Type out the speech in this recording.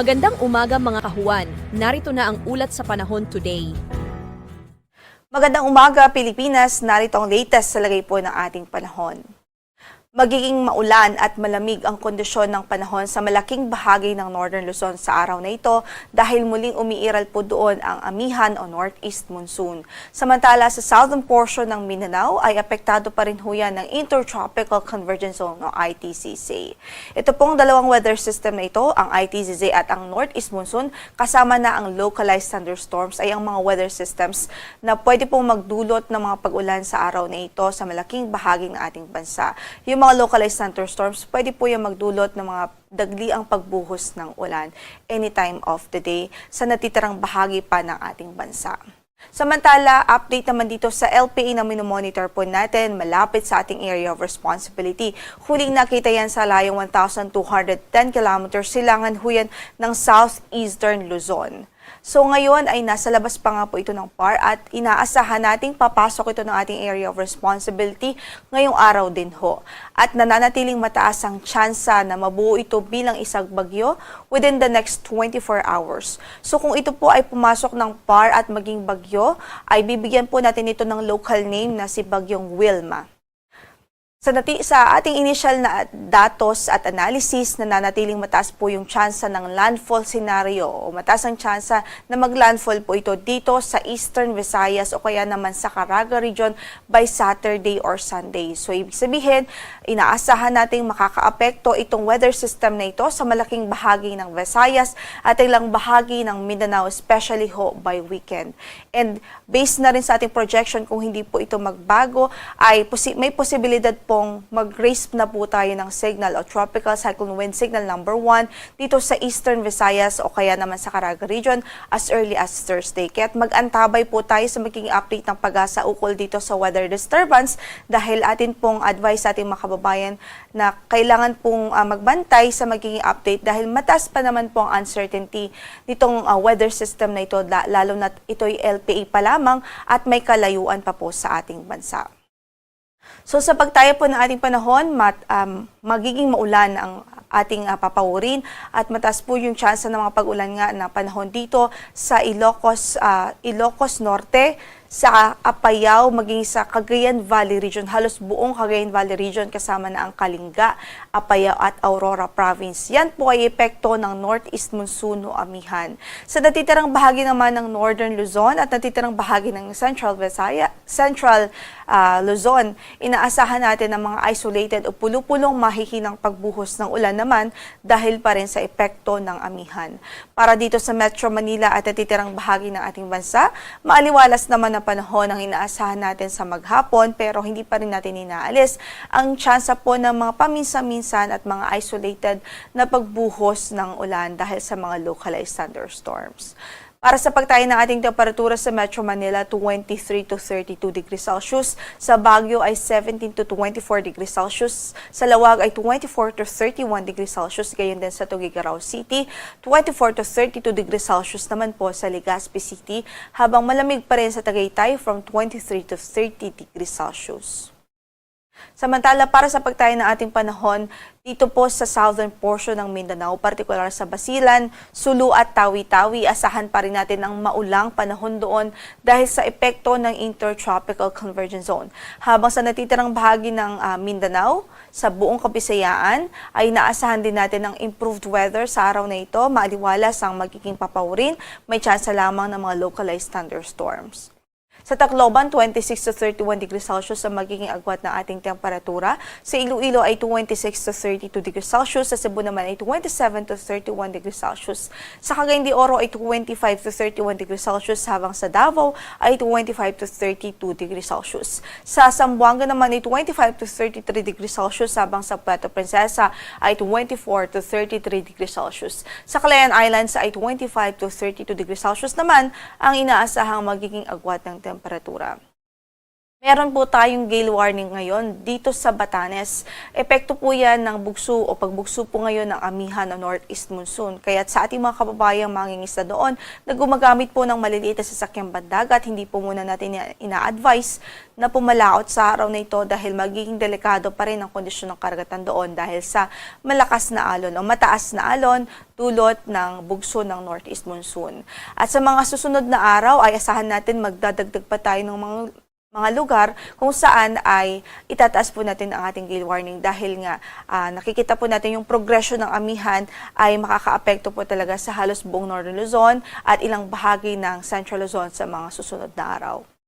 Magandang umaga mga kahuan. Narito na ang ulat sa panahon today. Magandang umaga Pilipinas, narito ang latest sa lagay po ng ating panahon. Magiging maulan at malamig ang kondisyon ng panahon sa malaking bahagi ng Northern Luzon sa araw na ito dahil muling umiiral po doon ang amihan o northeast monsoon. Samantala sa southern portion ng Mindanao ay apektado pa rin ho yan ng Intertropical Convergence Zone o ITCZ. Ito pong dalawang weather system na ito, ang ITCZ at ang northeast monsoon, kasama na ang localized thunderstorms ay ang mga weather systems na pwede pong magdulot ng mga pag-ulan sa araw na ito sa malaking bahagi ng ating bansa. Yung mga localized thunderstorms, pwede po yung magdulot ng mga dagli ang pagbuhos ng ulan anytime of the day sa natitirang bahagi pa ng ating bansa. Samantala, update naman dito sa LPA na minomonitor po natin malapit sa ating area of responsibility. Huling nakita yan sa layong 1,210 kilometers silangan huyan ng southeastern Luzon. So ngayon ay nasa labas pa nga po ito ng PAR at inaasahan nating papasok ito ng ating area of responsibility ngayong araw din ho. At nananatiling mataas ang tsansa na mabuo ito bilang isang bagyo within the next 24 hours. So kung ito po ay pumasok ng PAR at maging bagyo, ay bibigyan po natin ito ng local name na si Bagyong Wilma. Sa, nati- sa ating initial na datos at analysis, nananatiling mataas po yung tsansa ng landfall scenario o mataas ang tsansa na maglandfall po ito dito sa Eastern Visayas o kaya naman sa Caraga region by Saturday or Sunday. So ibig sabihin, inaasahan nating makakaapekto itong weather system na ito sa malaking bahagi ng Visayas at ilang bahagi ng Mindanao, especially ho by weekend. And based na rin sa ating projection kung hindi po ito magbago, ay posi- may posibilidad pong mag-raise na po tayo ng signal o tropical cyclone wind signal number 1 dito sa Eastern Visayas o kaya naman sa Caraga region as early as Thursday. Kaya't mag-antabay po tayo sa magiging update ng pag-asa ukol dito sa weather disturbance dahil atin pong advice sa ating mga kababayan na kailangan pong ah, magbantay sa magiging update dahil mataas pa naman po ang uncertainty nitong ah, weather system na ito la- lalo na ito'y LPA pa lamang at may kalayuan pa po sa ating bansa. So sa pagtayo po ng ating panahon, mat, um, magiging maulan ang ating uh, papawurin at mataas po yung chance ng mga pag-ulan nga na panahon dito sa Ilocos, ah, Ilocos Norte, sa Apayao, maging sa Cagayan Valley Region, halos buong Cagayan Valley Region kasama na ang Kalinga, Apayao at Aurora Province. Yan po ay epekto ng Northeast Monsoon o Amihan. Sa natitirang bahagi naman ng Northern Luzon at natitirang bahagi ng Central Visaya, Central ah, Luzon, inaasahan natin ng mga isolated o pulupulong mahihinang pagbuhos ng ulan naman dahil pa rin sa epekto ng amihan. Para dito sa Metro Manila at natitirang bahagi ng ating bansa, maaliwalas naman na panahon ang inaasahan natin sa maghapon pero hindi pa rin natin inaalis ang tsansa po ng mga paminsan-minsan at mga isolated na pagbuhos ng ulan dahil sa mga localized thunderstorms. Para sa pagtayo ng ating temperatura sa Metro Manila, 23 to 32 degrees Celsius. Sa Baguio ay 17 to 24 degrees Celsius. Sa Lawag ay 24 to 31 degrees Celsius. Gayon din sa Tuguegarao City, 24 to 32 degrees Celsius naman po sa Legazpi City. Habang malamig pa rin sa Tagaytay from 23 to 30 degrees Celsius. Samantala, para sa pagtayo ng ating panahon, dito po sa southern portion ng Mindanao, partikular sa Basilan, Sulu at Tawi-Tawi, asahan pa rin natin ang maulang panahon doon dahil sa epekto ng Intertropical Convergence Zone. Habang sa natitirang bahagi ng ah, Mindanao, sa buong Kabisayaan, ay naasahan din natin ng improved weather sa araw na ito. Maaliwalas ang magiging papawrin, may tsansa lamang ng mga localized thunderstorms. Sa Tacloban, 26 to 31 degrees Celsius ang magiging agwat ng ating temperatura. Sa Iloilo ay 26 to 32 degrees Celsius. Sa Cebu naman ay 27 to 31 degrees Celsius. Sa Cagayan de Oro ay 25 to 31 degrees Celsius. Habang sa Davao ay 25 to 32 degrees Celsius. Sa Zamboanga naman ay 25 to 33 degrees Celsius. Habang sa Puerto Princesa ay 24 to 33 degrees Celsius. Sa Calayan Islands ay 25 to 32 degrees Celsius naman ang inaasahang magiging agwat ng temperatura. temperatura. Meron po tayong gale warning ngayon dito sa Batanes. Epekto po yan ng bugso o pagbugso po ngayon ng amihan ng northeast monsoon. Kaya sa ating mga kababayang mangingisda doon na gumagamit po ng maliliit na sasakyang bandagat, hindi po muna natin ina- ina-advise na pumalaot sa araw na ito dahil magiging delikado pa rin ang kondisyon ng karagatan doon dahil sa malakas na alon o mataas na alon dulot ng bugso ng northeast monsoon. At sa mga susunod na araw ay asahan natin magdadagdag pa tayo ng mga mga lugar kung saan ay itataas po natin ang ating gale warning dahil nga ah, nakikita po natin yung progression ng amihan ay makakaapekto po talaga sa halos buong Northern Luzon at ilang bahagi ng Central Luzon sa mga susunod na araw.